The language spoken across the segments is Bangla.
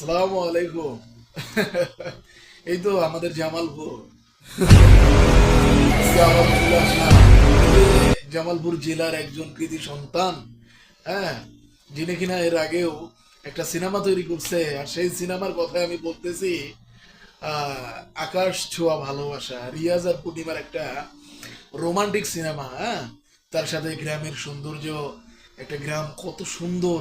সালাম আলাইকুম। এই তো আমাদের জামালপুর। জামালপুর জেলার একজন কৃতি সন্তান হ্যাঁ যিনি কিনা এর আগেও একটা সিনেমা তৈরি করছে, আর সেই সিনেমার কথাই আমি বলতেছি আকাশ ছোঁয়া ভালোবাসা, রিয়াজ আর পূর্ণিমার একটা রোমান্টিক সিনেমা হ্যাঁ তার সাথে গ্রামের সৌন্দর্য, একটা গ্রাম কত সুন্দর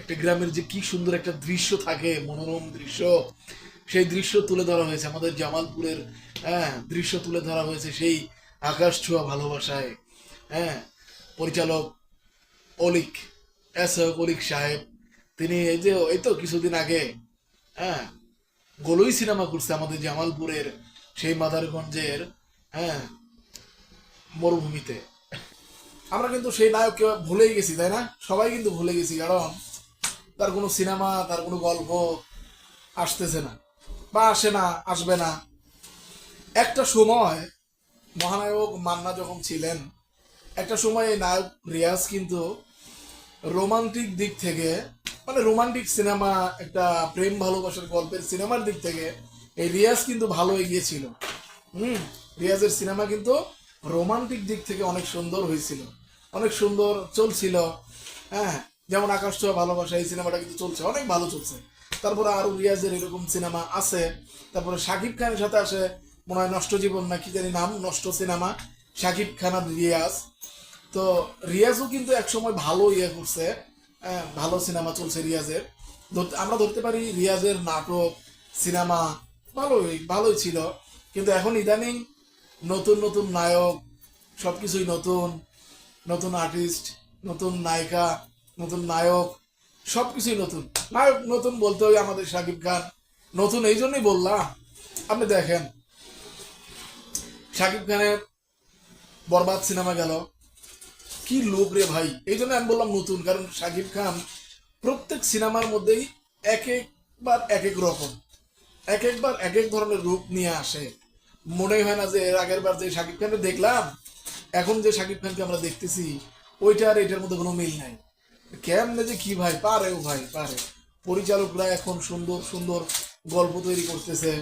একটা গ্রামের যে কি সুন্দর একটা দৃশ্য থাকে, মনোরম দৃশ্য, সেই দৃশ্য তুলে ধরা হয়েছে। আমাদের জামালপুরের হ্যাঁ দৃশ্য তুলে ধরা হয়েছে সেই আকাশ ছোঁয়া ভালোবাসায় হ্যাঁ পরিচালক অলিক এস অলিক সাহেব, তিনি এই যে, এই তো কিছুদিন আগে হ্যাঁ গোলই সিনেমা করছে আমাদের জামালপুরের সেই মাদারগঞ্জের হ্যাঁ মরুভূমিতে। আমরা কিন্তু সেই নায়ককে ভুলেই গেছি, তাই না? সবাই কিন্তু ভুলে গেছি, কারণ তার কোনো সিনেমা, তার কোনো গল্প আসতেছে না বা আসে না, আসবে না। একটা সময় মহানায়ক মান্না যখন ছিলেন, একটা সময় এই নায়ক রিয়াজ কিন্তু রোমান্টিক দিক থেকে মানে রোমান্টিক সিনেমা, একটা প্রেম ভালোবাসার গল্পের সিনেমার দিক থেকে এই রিয়াজ কিন্তু ভালো এগিয়েছিল হুম, রিয়াজের সিনেমা কিন্তু রোমান্টিক দিক থেকে অনেক সুন্দর হয়েছিল, অনেক সুন্দর চলছিল। হ্যাঁ যেমন আকাশ ছোঁয়া ভালোবাসা এই সিনেমাটা কিন্তু চলছে অনেক ভালো চলছে। তারপরে আরও রিয়াজের এরকম সিনেমা আছে। তারপরে শাকিব খানের সাথে আসে মনে হয় নষ্ট জীবন না কি জানি নাম নষ্ট সিনেমা শাকিব খান আর রিয়াজ। তো রিয়াজও কিন্তু একসময় ভালো ইয়ে করছে হ্যাঁ, ভালো সিনেমা চলছে রিয়াজের। আমরা ধরতে পারি রিয়াজের নাটক সিনেমা ভালোই ভালোই ছিল। কিন্তু এখন ইদানিং নতুন নতুন নায়ক সব কিছুই নতুন নতুন আর্টিস্ট নতুন নায়িকা নতুন নায়ক, সবকিছুই নতুন। নায়ক নতুন বলতে হয় আমাদের শাকিব খান। নতুন এই জন্যই বললাম। আপনি দেখেন শাকিব খানের বরবাদ সিনেমা গেল। কি লোক রে ভাই। এই জন্য আমি বললাম নতুন, কারণ শাকিব খান প্রত্যেক সিনেমার মধ্যেই এক একবার এক এক রকম, এক একবার এক এক ধরনের রূপ নিয়ে আসে। মনে হয় না যে এর আগের বার যে শাকিব খানকে দেখলাম, এখন যে শাকিব খানকে আমরা দেখতেছি ওইটা আর এটার মধ্যে কোনো মিল নাই। কেমনে যে কি ভাই পারে ও ভাই পারে পরিচালকরা এখন সুন্দর সুন্দর গল্প তৈরি করতেছে।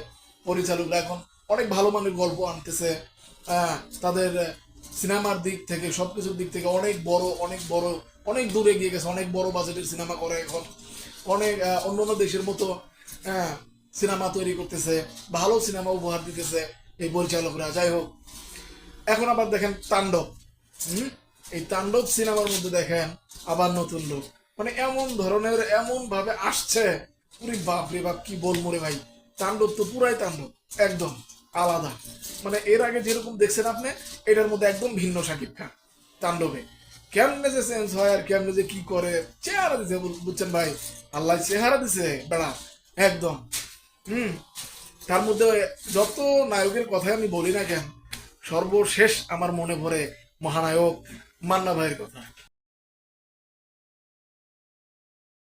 পরিচালকরা এখন অনেক ভালো মানের গল্প আনতেছে। হ্যাঁ তাদের সিনেমার দিক থেকে সবকিছুর দিক থেকে অনেক বড় অনেক বড় অনেক দূরে গিয়ে গেছে অনেক বড় বাজেটের সিনেমা করে এখন। অনেক আহ, অন্যান্য দেশের মতো হ্যাঁ সিনেমা তৈরি করতেছে ভালো সিনেমা উপহার দিতেছে এই পরিচালকরা। যাই হোক এখন আবার দেখেন তাণ্ডব। হুম? এই তাণ্ডব সিনেমার মধ্যে দেখেন আবার নতুন লোক। মানে এমন ধরনের এমন ভাবে আসছে। পুরি বাপ রে বাপ, কি বলব রে ভাই? তাণ্ডব তো পুরাই তাণ্ডব, একদম আলাদা। মানে এর আগে যেরকম দেখছেন আপনি, এটার মধ্যে একদম ভিন্ন শাকিব খান তাণ্ডবে। কেমনে যে চেঞ্জ হয় আর কেমনে যে কি করে, চেহারা দিছে বুঝছেন ভাই? আল্লাহ চেহারা দিছে, বেড়া, একদম। হুম, তার মধ্যে যত নায়কের কথাই আমি বলি না কেন, সর্বশেষ আমার মনে পড়ে মহানায়ক মান্না ভাইয়ের কথা